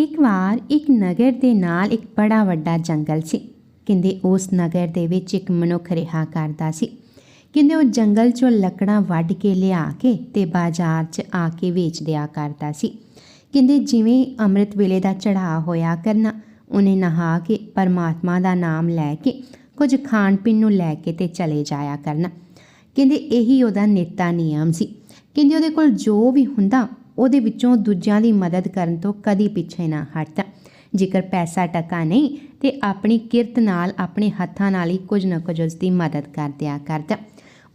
ਇੱਕ ਵਾਰ ਇੱਕ ਨਗਰ ਦੇ ਨਾਲ ਇੱਕ ਬੜਾ ਵੱਡਾ ਜੰਗਲ ਸੀ। ਕਹਿੰਦੇ ਉਸ ਨਗਰ ਦੇ ਵਿੱਚ ਇੱਕ ਮਨੁੱਖ ਰਿਹਾ ਕਰਦਾ ਸੀ। ਕਹਿੰਦੇ ਉਹ ਜੰਗਲ 'ਚੋਂ ਲੱਕੜਾਂ ਵੱਢ ਕੇ ਲਿਆ ਕੇ ਤੇ ਬਾਜ਼ਾਰ 'ਚ ਆ ਕੇ ਵੇਚ ਦਿਆ ਕਰਦਾ ਸੀ। ਕਹਿੰਦੇ ਜਿਵੇਂ ਅੰਮ੍ਰਿਤ ਵੇਲੇ ਦਾ ਚੜਾਅ ਹੋਇਆ ਕਰਨਾ, ਉਹਨੇ ਨਹਾ ਕੇ ਪਰਮਾਤਮਾ ਦਾ ਨਾਮ ਲੈ ਕੇ ਕੁਝ ਖਾਣ ਪੀਣ ਨੂੰ ਲੈ ਕੇ ਤੇ ਚਲੇ ਜਾਇਆ ਕਰਨਾ। ਕਹਿੰਦੇ ਇਹੀ ਉਹਦਾ ਨੇਤਾ ਨਿਯਮ ਸੀ। ਕਹਿੰਦੇ ਉਹਦੇ ਕੋਲ ਜੋ ਵੀ ਹੁੰਦਾ ਉਹਦੇ ਵਿੱਚੋਂ ਦੂਜਿਆਂ ਦੀ ਮਦਦ ਕਰਨ ਤੋਂ ਕਦੀ ਪਿੱਛੇ ਨਾ ਹਟਦਾ ਜੇਕਰ ਪੈਸਾ ਟਕਾ ਨਹੀਂ, ਤੇ ਆਪਣੀ ਕਿਰਤ ਨਾਲ, ਆਪਣੇ ਹੱਥਾਂ ਨਾਲ ਹੀ ਕੁਝ ਨਾ ਕੁਝ ਉਸ ਦੀ ਮਦਦ ਕਰ ਦਿਆ ਕਰਦਾ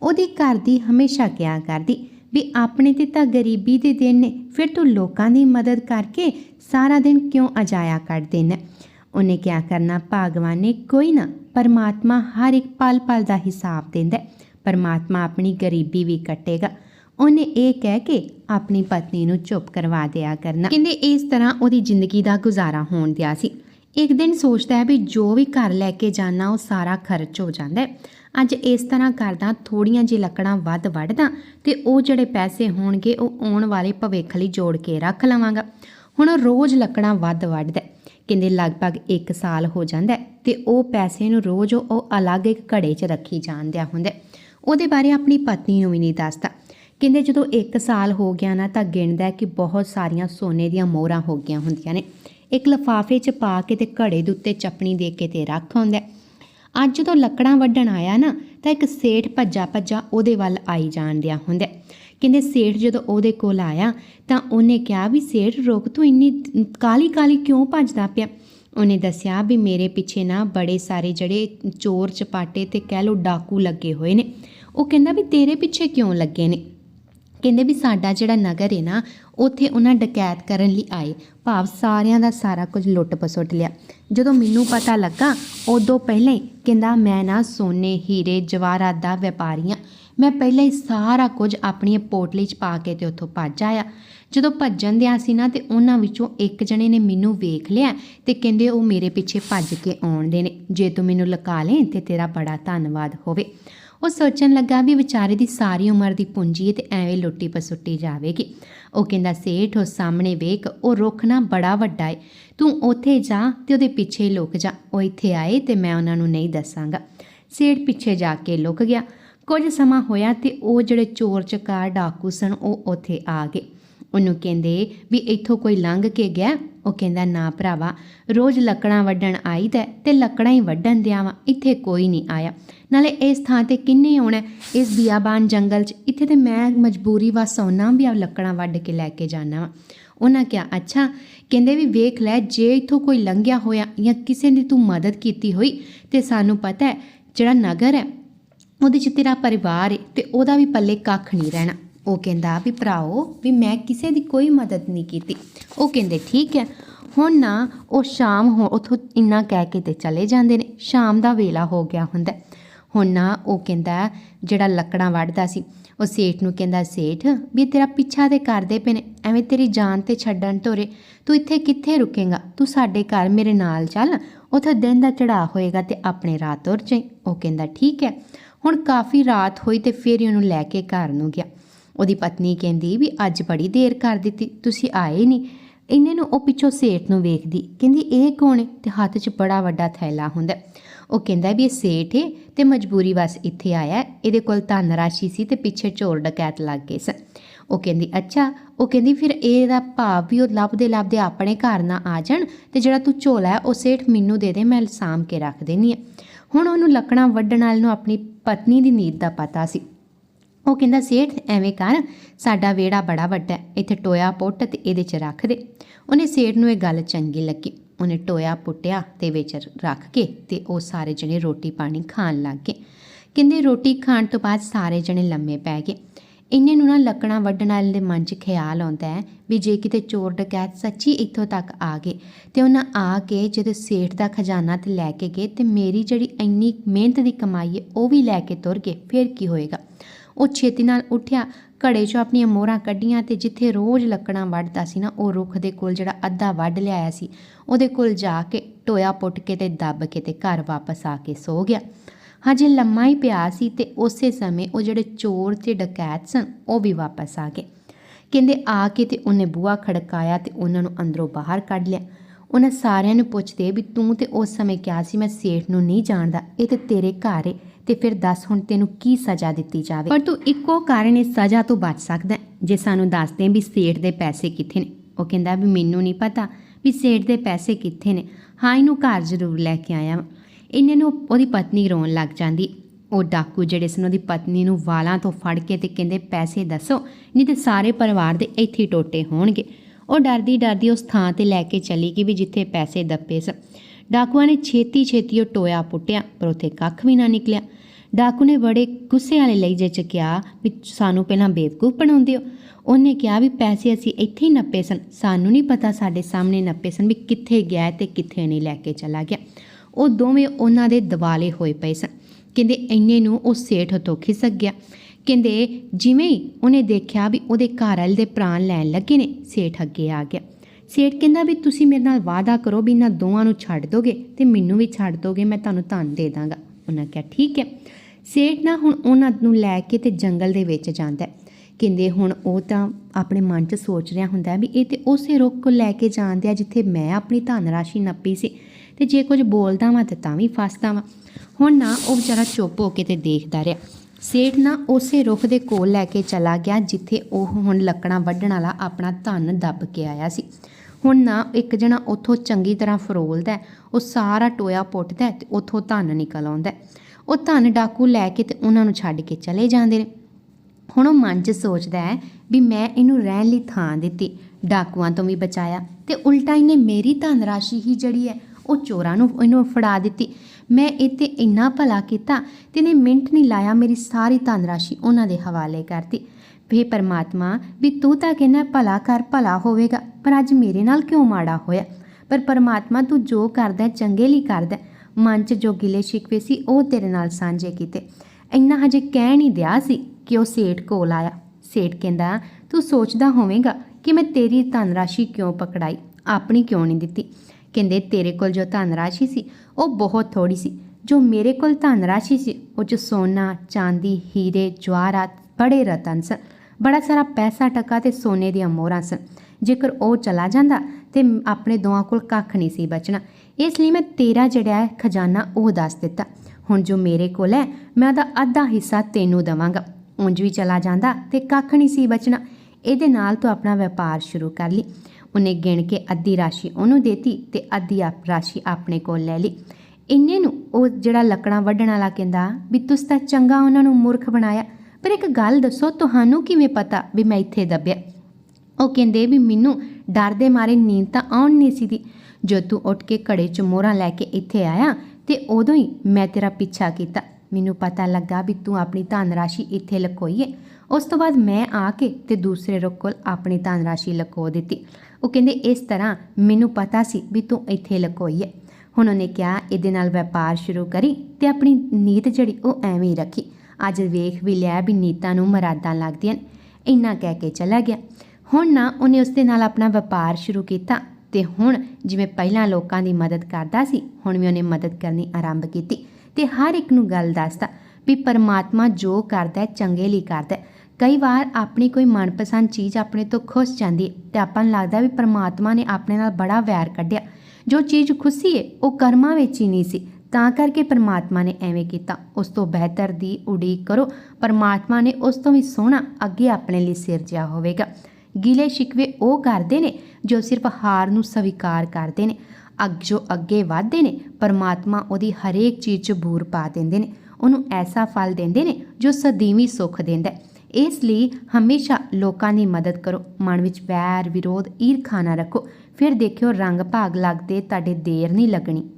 ਉਹਦੀ ਘਰ ਦੀ ਹਮੇਸ਼ਾ ਕਿਹਾ ਕਰਦੀ, ਵੀ ਆਪਣੇ ਤੇ ਤਾਂ ਗਰੀਬੀ ਦੇ ਦਿਨ ਨੇ, ਫਿਰ ਤੂੰ ਲੋਕਾਂ ਦੀ ਮਦਦ ਕਰਕੇ ਸਾਰਾ ਦਿਨ ਕਿਉਂ ਅਜਾਇਆ ਕੱਢ ਦੇਣਾ ਉਹਨੇ ਕਿਹਾ ਕਰਨਾ, ਭਗਵਾਨ ਨੇ ਕੋਈ ਨਾ, ਪਰਮਾਤਮਾ ਹਰ ਇੱਕ ਪਲ ਪਲ ਦਾ ਹਿਸਾਬ ਦਿੰਦਾ ਪਰਮਾਤਮਾ ਆਪਣੀ ਗਰੀਬੀ ਵੀ ਕੱਟੇਗਾ। ਉਹਨੇ ਇਹ ਕਹਿ ਕੇ ਆਪਣੀ ਪਤਨੀ ਨੂੰ ਚੁੱਪ ਕਰਵਾ ਦਿਆ ਕਰਨਾ। ਕਹਿੰਦੇ ਇਸ ਤਰ੍ਹਾਂ ਉਹਦੀ ਜ਼ਿੰਦਗੀ ਦਾ ਗੁਜ਼ਾਰਾ ਹੋਣ ਦਿਆ ਸੀ। ਇੱਕ ਦਿਨ ਸੋਚਦਾ ਹੈ ਵੀ ਜੋ ਵੀ ਘਰ ਲੈ ਕੇ ਜਾਣਾ, ਉਹ ਸਾਰਾ ਖਰਚ ਹੋ ਜਾਂਦਾ ਹੈ। ਅੱਜ ਇਸ ਤਰ੍ਹਾਂ ਕਰਦਾ ਥੋੜੀਆਂ ਜਿਹੀ ਲੱਕੜਾਂ ਵੱਧ ਵੱਢਦਾ ਤੇ ਉਹ ਜਿਹੜੇ ਪੈਸੇ ਹੋਣਗੇ, ਉਹ ਆਉਣ ਵਾਲੇ ਭਵਿੱਖ ਲਈ ਜੋੜ ਕੇ ਰੱਖ ਲਵਾਂਗਾ। ਹੁਣ ਉਹ ਰੋਜ਼ ਲੱਕੜਾਂ ਵੱਧ ਵੱਢਦਾ ਕਹਿੰਦੇ ਲਗਭਗ 1 ਸਾਲ ਹੋ ਜਾਂਦਾ ਹੈ ਤੇ ਉਹ ਪੈਸੇ ਨੂੰ ਰੋਜ਼ ਉਹ ਅਲੱਗ ਇੱਕ ਘੜੇ 'ਚ ਰੱਖੀ ਜਾਂਦਿਆ ਹੁੰਦਾ ਉਹਦੇ ਬਾਰੇ ਆਪਣੀ ਪਤਨੀ ਨੂੰ ਵੀ ਨਹੀਂ ਦੱਸਦਾ। ਕਹਿੰਦੇ ਜਦੋਂ 1 ਸਾਲ ਹੋ ਗਿਆ ਨਾ ਤਾਂ ਗਿਣਦਾ ਕਿ ਬਹੁਤ ਸਾਰੀਆਂ ਸੋਨੇ ਦੀਆਂ ਮੋਹਰਾਂ ਹੋ ਗਈਆਂ ਹੁੰਦੀਆਂ ਨੇ। ਇੱਕ ਲਫਾਫੇ 'ਚ ਪਾ ਕੇ ਤੇ ਘੜੇ ਦੇ ਉੱਤੇ ਚੱਪਣੀ ਦੇ ਕੇ ਤੇ ਰੱਖ ਆਉਂਦਾ ਅੱਜ ਜਦੋਂ ਲੱਕੜਾਂ ਵੱਢਣ ਆਇਆ ਨਾ ਤਾਂ ਇੱਕ ਸੇਠ ਭੱਜਾ ਭੱਜਾ ਉਹਦੇ ਵੱਲ ਆਈ ਜਾਣ ਡਿਆ ਹੁੰਦਾ ਕਹਿੰਦੇ ਸੇਠ ਜਦੋਂ ਉਹਦੇ ਕੋਲ ਆਇਆ ਤਾਂ ਉਹਨੇ ਕਿਹਾ ਵੀ ਸੇਠ ਰੁਕ ਤੂੰ ਇੰਨੀ ਕਾਲੀ ਕਾਲੀ ਕਿਉਂ ਭੱਜਦਾ ਪਿਆ? ਉਹਨੇ ਦੱਸਿਆ ਵੀ ਮੇਰੇ ਪਿੱਛੇ ਨਾ ਬੜੇ ਸਾਰੇ ਜਿਹੜੇ ਚੋਰ, ਚਪਾਟੇ ਤੇ ਕਹਿ ਲੋ ਡਾਕੂ ਲੱਗੇ ਹੋਏ ਨੇ। ਉਹ ਕਹਿੰਦਾ ਵੀ ਤੇਰੇ ਪਿੱਛੇ ਕਿਉਂ ਲੱਗੇ ਨੇ? ਕਹਿੰਦੇ ਵੀ ਸਾਡਾ ਜਿਹੜਾ ਨਗਰ ਹੈ ਨਾ, ਉੱਥੇ ਉਹਨਾਂ ਡਕੈਤ ਕਰਨ ਲਈ ਆਏ। ਭਾਵ ਸਾਰਿਆਂ ਦਾ ਸਾਰਾ ਕੁਝ ਲੁੱਟ ਪਸੁੱਟ ਲਿਆ। ਜਦੋਂ ਮੈਨੂੰ ਪਤਾ ਲੱਗਾ, ਉਦੋਂ ਪਹਿਲਾਂ ਹੀ ਕਹਿੰਦਾ, ਮੈਂ ਨਾ ਸੋਨੇ, ਹੀਰੇ, ਜਵਾਹਰਾਤ ਦਾ ਵਪਾਰੀ ਹਾਂ ਮੈਂ ਪਹਿਲਾਂ ਹੀ ਸਾਰਾ ਕੁਝ ਆਪਣੀ ਪੋਟਲੀ 'ਚ ਪਾ ਕੇ ਤੇ ਉੱਥੋਂ ਭੱਜ ਆਇਆ। ਜਦੋਂ ਭੱਜਣ ਦਿਆਂ ਸੀ ਨਾ, ਤੇ ਉਹਨਾਂ ਵਿੱਚੋਂ ਇੱਕ ਜਣੇ ਨੇ ਮੈਨੂੰ ਵੇਖ ਲਿਆ ਤੇ ਕਹਿੰਦੇ, ਉਹ ਮੇਰੇ ਪਿੱਛੇ ਭੱਜ ਕੇ ਆਉਣ ਦੇ ਨੇ। ਜੇ ਤੂੰ ਮੈਨੂੰ ਲੁਕਾ ਲੇ ਤੇ ਤੇਰਾ ਬੜਾ ਧੰਨਵਾਦ ਹੋਵੇ। ਉਹ ਸੋਚਣ ਲੱਗਾ ਵੀ ਵਿਚਾਰੇ ਦੀ ਸਾਰੀ ਉਮਰ ਦੀ ਪੂੰਜੀ ਹੈ ਤੇ ਐਵੇਂ ਲੁੱਟੀ ਪਸੁੱਟੀ ਜਾਵੇਗੀ। ਉਹ ਕਹਿੰਦਾ, ਸੇਠ, ਉਹ ਸਾਹਮਣੇ ਵੇਖ, ਉਹ ਰੁੱਖ ਨਾ ਬੜਾ ਵੱਡਾ ਏ। ਤੂੰ ਉੱਥੇ ਜਾ ਤੇ ਉਹਦੇ ਪਿੱਛੇ ਲੁਕ ਜਾ। ਉਹ ਇੱਥੇ ਆਏ ਤੇ ਮੈਂ ਉਹਨਾਂ ਨੂੰ ਨਹੀਂ ਦੱਸਾਂਗਾ ਸੇਠ ਪਿੱਛੇ ਜਾ ਕੇ ਲੁਕ ਗਿਆ। ਕੁਝ ਸਮਾਂ ਹੋਇਆ ਤੇ ਉਹ ਜਿਹੜੇ ਚੋਰ ਚਕਾਰ ਡਾਕੂ ਸਨ, ਉਹ ਉੱਥੇ ਆ ਗਏ। ਉਹਨੂੰ ਕਹਿੰਦੇ ਵੀ ਇੱਥੋਂ ਕੋਈ ਲੰਘ ਕੇ ਗਿਆ, ਉਹ ਕਹਿੰਦਾ, ਨਾ ਭਰਾਵਾ, ਰੋਜ਼ ਲੱਕੜਾਂ ਵੱਢਣ ਆਈ ਹੈ ਤੇ ਲੱਕੜਾਂ ਹੀ ਵੱਢਣ ਦਿਆਂ ਵਾ, ਇੱਥੇ ਕੋਈ ਨਹੀਂ ਆਇਆ। ਨਾਲੇ ਇਸ ਥਾਂ ਤੇ ਕਿੰਨੇ ਆਉਣਾ ਇਸ ਬਿਆਬਾਨ ਜੰਗਲ 'ਚ। ਇੱਥੇ ਤੇ ਮੈਂ ਮਜਬੂਰੀ ਵਸ ਆਉਣਾ ਵੀ ਆ ਲੱਕੜਾਂ ਵੱਢ ਕੇ ਲੈ ਕੇ ਜਾਣਾ ਵਾ। ਉਹਨਾਂ ਕਿਹਾ, ਅੱਛਾ। ਕਹਿੰਦੇ ਵੀ, ਵੇਖ ਲੈ, ਜੇ ਇੱਥੋਂ ਕੋਈ ਲੰਘਿਆ ਹੋਇਆ ਜਾਂ ਕਿਸੇ ਦੀ ਤੂੰ ਮਦਦ ਕੀਤੀ ਹੋਈ ਤੇ ਸਾਨੂੰ ਪਤਾ ਹੈ ਜਿਹੜਾ ਨਗਰ ਹੈ, ਉਹਦੇ 'ਚ ਤੇਰਾ ਪਰਿਵਾਰ ਹੈ ਤੇ ਉਹਦਾ ਵੀ ਪੱਲੇ ਕੱਖ ਨਹੀਂ ਰਹਿਣਾ। ਉਹ ਕਹਿੰਦਾ, ਵੀ ਭਰਾਓ, ਵੀ ਮੈਂ ਕਿਸੇ ਦੀ ਕੋਈ ਮਦਦ ਨਹੀਂ ਕੀਤੀ। ਉਹ ਕਹਿੰਦੇ, ਠੀਕ ਹੈ। ਹੁਣ ਨਾ ਉਹ ਸ਼ਾਮ ਹੋ, ਉਥੋਂ ਇੰਨਾ ਕਹਿ ਕੇ ਤੇ ਚਲੇ ਜਾਂਦੇ ਨੇ। ਸ਼ਾਮ ਦਾ ਵੇਲਾ ਹੋ ਗਿਆ ਹੁੰਦਾ। ਹੁਣ ਨਾ ਉਹ ਕਹਿੰਦਾ, ਜਿਹੜਾ ਲੱਕੜਾਂ ਵੱਢਦਾ ਸੀ, ਉਹ ਸੇਠ ਨੂੰ ਕਹਿੰਦਾ, ਸੇਠ, ਵੀ ਤੇਰਾ ਪਿੱਛਾ ਤੇ ਕਰਦੇ ਪਏ ਨੇ। ਐਵੇਂ ਤੇਰੀ ਜਾਨ ਤੇ ਛੱਡਣ ਤੋਰੇ ਤੂੰ ਇੱਥੇ ਕਿੱਥੇ ਰੁਕੇਗਾ? ਤੂੰ ਸਾਡੇ ਘਰ ਮੇਰੇ ਨਾਲ ਚੱਲ। ਉਥੇ ਦਿਨ ਦਾ ਚੜਾ ਹੋਏਗਾ ਤੇ ਆਪਣੇ ਰਾਤ ਤੁਰ ਜਾਈ। ਉਹ ਕਹਿੰਦਾ, ਠੀਕ ਹੈ। ਹੁਣ ਕਾਫੀ ਰਾਤ ਹੋਈ ਤੇ ਫਿਰ ਹੀ ਉਹਨੂੰ ਲੈ ਕੇ ਘਰ ਨੂੰ ਗਿਆ। ਉਹਦੀ ਪਤਨੀ ਕਹਿੰਦੀ ਵੀ ਅੱਜ ਬੜੀ ਦੇਰ ਕਰ ਦਿੱਤੀ, ਤੁਸੀਂ ਆਏ ਨਹੀਂ। ਇਹਨੇ ਨੂੰ ਉਹ ਪਿੱਛੋਂ ਸੇਠ ਨੂੰ ਵੇਖਦੀ, ਕਹਿੰਦੀ, ਇਹ ਕੌਣ ਹੈ ਤੇ ਹੱਥ 'ਚ ਬੜਾ ਵੱਡਾ ਥੈਲਾ ਹੁੰਦਾ ਉਹ ਕਹਿੰਦਾ ਵੀ ਇਹ ਸੇਠ ਹੈ ਤੇ ਮਜਬੂਰੀ ਵਸ ਇੱਥੇ ਆਇਆ ਇਹਦੇ ਕੋਲ ਧਨ ਰਾਸ਼ੀ ਸੀ ਤੇ ਪਿੱਛੇ ਚੋਰ ਡਕੈਤ ਲੱਗ ਗਏ ਸਨ। ਉਹ ਕਹਿੰਦੀ, ਅੱਛਾ। ਉਹ ਕਹਿੰਦੀ, ਫਿਰ ਇਹਦਾ ਭਾਵ ਵੀ ਉਹ ਲੱਭਦੇ ਲੱਭਦੇ ਆਪਣੇ ਘਰ ਨਾ ਆ ਜਾਣ ਤੇ ਜਿਹੜਾ ਤੂੰ ਝੋਲਾ ਹੈ, ਉਹ ਸੇਠ ਮੈਨੂੰ ਦੇ ਦੇ, ਮੈਂ ਸਾਂਭ ਕੇ ਰੱਖ ਦੇਣੀ ਹੈ। ਹੁਣ ਉਹਨੂੰ ਲੱਕੜਾਂ ਵੱਢਣ ਵਾਲੇ ਨੂੰ ਆਪਣੀ ਪਤਨੀ ਦੀ ਨੀਤ ਦਾ ਪਤਾ ਸੀ। ਉਹ ਕਹਿੰਦਾ, ਸੇਠ, ਐਵੇਂ ਕਰ, ਸਾਡਾ ਵਿਹੜਾ ਬੜਾ ਵੱਡਾ ਇੱਥੇ ਟੋਇਆ ਪੁੱਟ ਤੇ ਇਹਦੇ 'ਚ ਰੱਖ ਦੇ। ਉਹਨੇ ਸੇਠ ਨੂੰ ਇਹ ਗੱਲ ਚੰਗੀ ਲੱਗੀ। ਉਹਨੇ ਟੋਇਆ ਪੁੱਟਿਆ ਤੇ ਵਿੱਚ ਰੱਖ ਕੇ ਤੇ ਉਹ ਸਾਰੇ ਜਣੇ ਰੋਟੀ ਪਾਣੀ ਖਾਣ ਲੱਗ ਗਏ। ਕਹਿੰਦੇ, ਰੋਟੀ ਖਾਣ ਤੋਂ ਬਾਅਦ ਸਾਰੇ ਜਣੇ ਲੰਮੇ ਪੈ ਗਏ। ਇੰਨੇ ਨੂੰ ਨਾ ਲੱਕੜਾਂ ਵੱਢਣ ਵਾਲੇ ਦੇ ਮਨ 'ਚ ਖਿਆਲ ਆਉਂਦਾ ਹੈ ਵੀ ਜੇ ਕਿਤੇ ਚੋਰ ਡਕੈਤ ਸੱਚੀ ਇੱਥੋਂ ਤੱਕ ਆ ਗਏ ਤੇ ਉਹਨਾਂ ਆ ਕੇ ਜਦੋਂ ਸੇਠ ਦਾ ਖਜ਼ਾਨਾ ਤੇ ਲੈ ਕੇ ਗਏ ਤੇ ਮੇਰੀ ਜਿਹੜੀ ਇੰਨੀ ਮਿਹਨਤ ਦੀ ਕਮਾਈ ਹੈ, ਉਹ ਵੀ ਲੈ ਕੇ ਤੁਰ ਗਏ। ਫਿਰ ਕੀ ਹੋਏਗਾ? ਉਹ ਛੇਤੀ ਨਾਲ ਉੱਠਿਆ। ਘੜੇ 'ਚੋਂ ਆਪਣੀਆਂ ਮੋਹਰਾਂ ਕੱਢੀਆਂ ਤੇ ਜਿੱਥੇ ਰੋਜ਼ ਲੱਕੜਾਂ ਵੱਢਦਾ ਸੀ ਨਾ, ਉਹ ਰੁੱਖ ਦੇ ਕੋਲ ਜਿਹੜਾ ਅੱਧਾ ਵੱਢ ਲਿਆਇਆ ਸੀ, ਉਹਦੇ ਕੋਲ ਜਾ ਕੇ ਟੋਇਆ ਪੁੱਟ ਕੇ ਤੇ ਦੱਬ ਕੇ ਤੇ ਘਰ ਵਾਪਸ ਆ ਕੇ ਸੋ ਗਿਆ। ਹਜੇ ਲੰਮਾ ਹੀ ਪਿਆ ਸੀ ਤੇ ਉਸੇ ਸਮੇਂ ਉਹ ਜਿਹੜੇ ਚੋਰ ਤੇ ਡਕੈਤ ਸਨ, ਉਹ ਵੀ ਵਾਪਸ ਆ ਗਏ। ਕਹਿੰਦੇ ਆ ਕੇ ਤੇ ਉਹਨੇ ਬੂਹਾ ਖੜਕਾਇਆ ਤੇ ਉਹਨਾਂ ਨੂੰ ਅੰਦਰੋਂ ਬਾਹਰ ਕੱਢ ਲਿਆ। ਉਹਨਾਂ ਸਾਰਿਆਂ ਨੂੰ ਪੁੱਛਦੇ ਵੀ ਤੂੰ ਤੇ ਉਸ ਸਮੇਂ ਕਿਹਾ ਸੀ, ਮੈਂ ਸੇਠ ਨੂੰ ਨਹੀਂ ਜਾਣਦਾ, ਇਹ ਤੇ ਤੇਰੇ ਘਰ ਏ। ਤੇ ਫਿਰ ਦੱਸ ਹੁਣ ਤੈਨੂੰ ਕੀ ਸਜ਼ਾ ਦਿੱਤੀ ਜਾਵੇ। ਪਰ ਤੂੰ ਇੱਕੋ ਕਾਰਨ ਇਸ ਸਜ਼ਾ ਤੋਂ ਬਚ ਸਕਦਾ ਜੇ ਸਾਨੂੰ ਦੱਸਦੇ ਵੀ ਸੇਠ ਦੇ ਪੈਸੇ ਕਿੱਥੇ ਨੇ, ਉਹ ਕਹਿੰਦਾ ਵੀ ਮੈਨੂੰ ਨਹੀਂ ਪਤਾ ਵੀ ਸੇਠ ਦੇ ਪੈਸੇ ਕਿੱਥੇ ਨੇ। ਹਾਂ, ਇਹਨੂੰ ਘਰ ਜ਼ਰੂਰ ਲੈ ਕੇ ਆਇਆ ਵਾਂ। ਇੰਨੇ ਨੂੰ ਉਹਦੀ ਪਤਨੀ ਰੋਣ ਲੱਗ ਜਾਂਦੀ। ਉਹ ਡਾਕੂ ਜਿਹੜੇ ਸਨ ਉਹਦੀ ਪਤਨੀ ਨੂੰ ਵਾਲਾਂ ਤੋਂ ਫੜ ਕੇ ਤੇ ਕਹਿੰਦੇ, ਪੈਸੇ ਦੱਸੋ, ਨਹੀਂ ਤੇ ਸਾਰੇ ਪਰਿਵਾਰ ਦੇ ਇੱਥੇ ਟੋਟੇ ਹੋਣਗੇ। ਉਹ ਡਰਦੀ ਡਰਦੀ ਉਸ ਥਾਂ ਤੇ ਲੈ ਕੇ ਚਲੀ ਗਈ ਵੀ ਜਿੱਥੇ ਪੈਸੇ ਦੱਪੇ ਸਨ। ਡਾਕੂਆਂ ਨੇ ਛੇਤੀ ਛੇਤੀ ਉਹ ਟੋਇਆ ਪੁੱਟਿਆ, ਪਰ ਉੱਥੇ ਕੱਖ ਵੀ ਨਾ ਨਿਕਲਿਆ। ਡਾਕੂ ਨੇ ਬੜੇ ਗੁੱਸੇ ਵਾਲੇ ਲਹਿਜੇ ਚ ਕਿਹਾ ਵੀ ਸਾਨੂੰ ਪਹਿਲਾਂ ਬੇਵਕੂਫ ਬਣਾਉਂਦੇ ਹੋ। ਉਹਨੇ ਕਿਹਾ ਵੀ ਪੈਸੇ ਅਸੀਂ ਇੱਥੇ ਹੀ ਨੱਪੇ ਸਨ। ਸਾਨੂੰ ਨਹੀਂ ਪਤਾ ਸਾਡੇ ਸਾਹਮਣੇ ਨੱਪੇ ਸਨ ਵੀ ਕਿੱਥੇ ਗਿਆ ਤੇ ਕਿੱਥੇ ਨਹੀਂ ਲੈ ਕੇ ਚਲਾ ਗਿਆ। ਉਹ ਦੋਵੇਂ ਉਹਨਾਂ ਦੇ ਦਿਵਾਲੇ ਹੋਏ ਪਏ ਸਨ। ਕਹਿੰਦੇ ਇੰਨੇ ਨੂੰ ਉਹ ਸੇਠ ਹੱਥੋਂ ਖਿਸਕ ਗਿਆ। ਕਹਿੰਦੇ ਜਿਵੇਂ ਹੀ ਉਹਨੇ ਦੇਖਿਆ ਵੀ ਉਹਦੇ ਘਰ ਵਾਲੇ ਦੇ ਪ੍ਰਾਣ ਲੈਣ ਲੱਗੇ ਨੇ, ਸੇਠ ਅੱਗੇ ਆ ਗਿਆ। ਸੇਠ ਕਹਿੰਦਾ ਵੀ ਤੁਸੀਂ ਮੇਰੇ ਨਾਲ ਵਾਅਦਾ ਕਰੋ ਵੀ ਇਹਨਾਂ ਦੋਵਾਂ ਨੂੰ ਛੱਡ ਦੋਗੇ ਤੇ ਮੈਨੂੰ ਵੀ ਛੱਡ ਦੋਗੇ, ਮੈਂ ਤੁਹਾਨੂੰ ਧਨ ਦੇ ਦਾਂਗਾ। ਉਹਨਾਂ ਕਿਹਾ, ਠੀਕ ਹੈ। ਸੇਠ ਨਾ ਹੁਣ ਉਹਨਾਂ ਨੂੰ ਲੈ ਕੇ ਤੇ ਜੰਗਲ ਦੇ ਵਿੱਚ ਜਾਂਦਾ ਕਹਿੰਦੇ ਹੁਣ ਉਹ ਤਾਂ ਆਪਣੇ ਮਨ 'ਚ ਸੋਚ ਰਿਹਾ ਹੁੰਦਾ ਵੀ ਇਹ ਤੇ ਉਸੇ ਰੁੱਖ ਕੋ ਲੈ ਕੇ ਜਾਂਦੇ ਆ ਜਿੱਥੇ ਮੈਂ ਆਪਣੀ ਧਨ ਰਾਸ਼ੀ ਨੱਪੀ ਸੀ ਤੇ ਜੇ ਕੁਝ ਬੋਲਦਾ ਵਾਂ ਤੇ ਤਾਂ ਵੀ ਫਸਦਾ ਵਾਂ। ਹੁਣ ਨਾ ਉਹ ਵਿਚਾਰਾ ਚੁੱਪ ਹੋ ਕੇ ਤੇ ਦੇਖਦਾ ਰਿਹਾ। ਸੇਠ ਨਾ ਉਸੇ ਰੁੱਖ ਦੇ ਕੋਲ ਲੈ ਕੇ ਚਲਾ ਗਿਆ ਜਿੱਥੇ ਉਹ ਹੁਣ ਲੱਕੜਾਂ ਵੱਢਣ ਵਾਲਾ ਆਪਣਾ ਧਨ ਦੱਬ ਕੇ ਆਇਆ ਸੀ। ਹੁਣ ਨਾ ਇੱਕ ਜਣਾ ਉੱਥੋਂ ਚੰਗੀ ਤਰ੍ਹਾਂ ਫਰੋਲਦਾ ਉਹ ਸਾਰਾ ਟੋਇਆ ਪੁੱਟਦਾ ਹੈ ਤੇ ਉੱਥੋਂ ਧਨ ਨਿਕਲ ਆਉਂਦਾ ਉਹ ਧਨ ਡਾਕੂ ਲੈ ਕੇ ਤੇ ਉਹਨਾਂ ਨੂੰ ਛੱਡ ਕੇ ਚਲੇ ਜਾਂਦੇ ਨੇ। ਹੁਣ ਉਹ ਮਨ 'ਚ ਸੋਚਦਾ ਹੈ ਵੀ ਮੈਂ ਇਹਨੂੰ ਰਹਿਣ ਲਈ ਥਾਂ ਦਿੱਤੀ, ਡਾਕੂਆਂ ਤੋਂ ਵੀ ਬਚਾਇਆ ਤੇ ਉਲਟਾ ਇਹਨੇ ਮੇਰੀ ਧਨ ਰਾਸ਼ੀ ਹੀ ਜਿਹੜੀ ਹੈ, ਉਹ ਚੋਰਾਂ ਨੂੰ ਇਹਨੂੰ ਫੜਾ ਦਿੱਤੀ। ਮੈਂ ਇਹ 'ਤੇ ਇੰਨਾ ਭਲਾ ਕੀਤਾ ਤੇ ਇਹਨੇ ਮਿੰਟ ਨਹੀਂ ਲਾਇਆ ਮੇਰੀ ਸਾਰੀ ਧਨ ਰਾਸ਼ੀ ਉਹਨਾਂ ਦੇ ਹਵਾਲੇ ਕਰਤੀ। ਵੇ ਪਰਮਾਤਮਾ, ਵੀ ਤੂੰ ਤਾਂ ਕਹਿੰਦਾ ਭਲਾ ਕਰ, ਭਲਾ ਹੋਵੇਗਾ, ਪਰ ਅੱਜ ਮੇਰੇ ਨਾਲ ਕਿਉਂ ਮਾੜਾ ਹੋਇਆ? ਪਰ ਪਰਮਾਤਮਾ ਤੂੰ ਜੋ ਕਰਦਾ, ਚੰਗੇ ਲਈ ਕਰਦਾ, ਮਨ 'ਚ ਜੋ ਗਿਲੇ ਸ਼ਿਕਵੇ ਸੀ, ਉਹ ਤੇਰੇ ਨਾਲ ਸਾਂਝੇ ਕੀਤੇ। ਇੰਨਾ ਹਜੇ ਕਹਿ ਨਹੀਂ ਦਿਆ ਸੀ ਕਿ ਉਹ ਸੇਠ ਕੋਲ ਆਇਆ। ਸੇਠ ਕਹਿੰਦਾ, ਤੂੰ ਸੋਚਦਾ ਹੋਵੇਂਗਾ ਕਿ ਮੈਂ ਤੇਰੀ ਧਨ ਰਾਸ਼ੀ ਕਿਉਂ ਪਕੜਾਈ? ਆਪਣੀ ਕਿਉਂ ਨਹੀਂ ਦਿੱਤੀ? ਕਹਿੰਦੇ, ਤੇਰੇ ਕੋਲ ਜੋ ਧਨ ਰਾਸ਼ੀ ਸੀ, ਉਹ ਬਹੁਤ ਥੋੜੀ ਸੀ। ਜੋ ਮੇਰੇ ਕੋਲ ਧਨ ਰਾਸ਼ੀ ਸੀ, ਉਹ 'ਚ ਸੋਨਾ, ਚਾਂਦੀ, ਹੀਰੇ, ਜਵਾਹਰਾਤ, ਬੜੇ ਰਤਨ ਸਨ। ਬੜਾ ਸਾਰਾ ਪੈਸਾ ਟਕਾ ਤੇ ਸੋਨੇ ਦੀਆਂ ਮੋਹਰਾਂ ਸਨ। ਜੇਕਰ ਉਹ ਚਲਾ ਜਾਂਦਾ ਤੇ ਆਪਣੇ ਦੋਆਂ ਕੋਲ ਕੱਖ ਨਹੀਂ ਸੀ ਬਚਣਾ। ਇਸ ਲਈ ਮੈਂ ਤੇਰਾ ਜਿਹੜਾ ਹੈ ਖਜ਼ਾਨਾ ਉਹ ਦੱਸ ਦਿੱਤਾ। ਹੁਣ ਜੋ ਮੇਰੇ ਕੋਲ ਹੈ, ਮੈਂ ਉਹਦਾ ਅੱਧਾ ਹਿੱਸਾ ਤੈਨੂੰ ਦਵਾਂਗਾ। ਉਂਝ ਵੀ ਚਲਾ ਜਾਂਦਾ ਤੇ ਕੱਖ ਨਹੀਂ ਸੀ ਬਚਣਾ। ਇਹਦੇ ਨਾਲ ਤੂੰ ਆਪਣਾ ਵਪਾਰ ਸ਼ੁਰੂ ਕਰ ਲਈ। ਉਹਨੇ ਗਿਣ ਕੇ ਅੱਧੀ ਰਾਸ਼ੀ ਉਹਨੂੰ ਦੇਤੀ ਤੇ ਅੱਧੀ ਆਪ ਰਾਸ਼ੀ ਆਪਣੇ ਕੋਲ ਲੈ ਲਈ। ਇੰਨੇ ਨੂੰ ਉਹ ਜਿਹੜਾ ਲੱਕੜਾਂ ਵੱਢਣ ਵਾਲਾ ਕਹਿੰਦਾ ਵੀ ਤੁਸੀਂ ਤਾਂ ਚੰਗਾ ਉਹਨਾਂ ਨੂੰ ਮੂਰਖ ਬਣਾਇਆ। ਪਰ ਇੱਕ ਗੱਲ ਦੱਸੋ, ਤੁਹਾਨੂੰ ਕਿਵੇਂ ਪਤਾ ਵੀ ਮੈਂ ਇੱਥੇ ਦੱਬਿਆ? ਉਹ ਕਹਿੰਦੇ ਵੀ ਮੈਨੂੰ ਡਰ ਦੇ ਮਾਰੇ ਨੀਂਦ ਤਾਂ ਆਉਣ ਨਹੀਂ ਸੀ ਦੀ ਜਦੋਂ ਤੂੰ ਉੱਠ ਕੇ ਘੜੇ 'ਚ ਮੋਹਰਾਂ ਲੈ ਕੇ ਇੱਥੇ ਆਇਆ ਤੇ ਉਦੋਂ ਹੀ ਮੈਂ ਤੇਰਾ ਪਿੱਛਾ ਕੀਤਾ। ਮੈਨੂੰ ਪਤਾ ਲੱਗਾ ਵੀ ਤੂੰ ਆਪਣੀ ਧਨ ਰਾਸ਼ੀ ਇੱਥੇ ਲਕੋਈ ਹੈ ਉਸ ਤੋਂ ਬਾਅਦ ਮੈਂ ਆ ਕੇ ਤੇ ਦੂਸਰੇ ਰੁੱਖ ਕੋਲ ਆਪਣੀ ਧਨ ਰਾਸ਼ੀ ਲਕੋ ਦਿੱਤੀ। ਉਹ ਕਹਿੰਦੇ ਇਸ ਤਰ੍ਹਾਂ ਮੈਨੂੰ ਪਤਾ ਸੀ ਵੀ ਤੂੰ ਇੱਥੇ ਲਕੋਈ ਹੈ ਹੁਣ ਉਹਨੇ ਕਿਹਾ, ਇਹਦੇ ਨਾਲ ਵਪਾਰ ਸ਼ੁਰੂ ਕਰੀ ਤੇ ਆਪਣੀ ਨੀਤ ਜਿਹੜੀ ਉਹ ਐਵੇਂ ਹੀ ਰੱਖੀ। ਅੱਜ ਵੇਖ ਵੀ ਲਿਆ ਵੀ ਨੀਤਾ ਨੂੰ ਮਰਾਦਾਂ ਲੱਗਦੀਆਂ ਨੇ। ਇੰਨਾ ਕਹਿ ਕੇ ਚਲਾ ਗਿਆ। ਹੁਣ ਨਾ ਉਹਨੇ ਉਸ ਦੇ ਨਾਲ ਆਪਣਾ ਵਪਾਰ ਸ਼ੁਰੂ ਕੀਤਾ ਤੇ ਹੁਣ ਜਿਵੇਂ ਪਹਿਲਾਂ ਲੋਕਾਂ ਦੀ ਮਦਦ ਕਰਦਾ ਸੀ, ਹੁਣ ਵੀ ਉਹਨੇ ਮਦਦ ਕਰਨੀ ਆਰੰਭ ਕੀਤੀ ਤੇ ਹਰ ਇੱਕ ਨੂੰ ਗੱਲ ਦੱਸਦਾ ਵੀ ਪਰਮਾਤਮਾ ਜੋ ਕਰਦਾ ਹੈ, ਚੰਗੇ ਲਈ ਕਰਦਾ ਹੈ। ਕਈ ਵਾਰ ਆਪਣੀ ਕੋਈ ਮਨਪਸੰਦ ਚੀਜ਼ ਆਪਣੇ ਤੋਂ ਖੁੱਸ ਜਾਂਦੀ ਹੈ ਤੇ ਆਪਾਂ ਨੂੰ ਲੱਗਦਾ ਵੀ ਪਰਮਾਤਮਾ ਨੇ ਆਪਣੇ ਨਾਲ ਬੜਾ ਵੈਰ ਕੱਢਿਆ। ਜੋ ਚੀਜ਼ ਖੁਸ਼ੀ ਹੈ, ਉਹ ਕਰਮਾਂ ਵਿੱਚ ਹੀ ਨਹੀਂ ਸੀ। ਤਾਂ ਕਰਕੇ ਪਰਮਾਤਮਾ ਨੇ ਐਵੇਂ ਕੀਤਾ। ਉਸ ਤੋਂ ਬਿਹਤਰ ਦੀ ਉਡੀਕ ਕਰੋ। ਪਰਮਾਤਮਾ ਨੇ ਉਸ ਤੋਂ ਵੀ ਸੋਹਣਾ ਅੱਗੇ ਆਪਣੇ ਲਈ ਸਿਰਜਿਆ ਹੋਵੇਗਾ। ਗਿਲੇ ਸ਼ਿਕਵੇ ਉਹ ਕਰਦੇ ਨੇ ਜੋ ਸਿਰਫ ਹਾਰ ਨੂੰ ਸਵੀਕਾਰ ਕਰਦੇ ਨੇ। ਅੱਗ ਜੋ ਅੱਗੇ ਵਧਦੇ ਨੇ, ਪਰਮਾਤਮਾ ਉਹਦੀ ਹਰੇਕ ਚੀਜ਼ 'ਚ ਬੂਰ ਪਾ ਦਿੰਦੇ ਨੇ। ਉਹਨੂੰ ਐਸਾ ਫਲ ਦਿੰਦੇ ਨੇ ਜੋ ਸਦੀਵੀ ਸੁੱਖ ਦਿੰਦਾ ਹੈ। ਇਸ ਲਈ ਹਮੇਸ਼ਾ ਲੋਕਾਂ ਦੀ ਮਦਦ ਕਰੋ। ਮਨ ਵਿੱਚ ਵੈਰ, ਵਿਰੋਧ, ਈਰਖਾ ਨਾ ਰੱਖੋ। ਫਿਰ ਦੇਖਿਓ ਰੰਗ ਭਾਗ ਲੱਗਦੇ ਤੁਹਾਡੇ ਦੇਰ ਨਹੀਂ ਲੱਗਣੀ।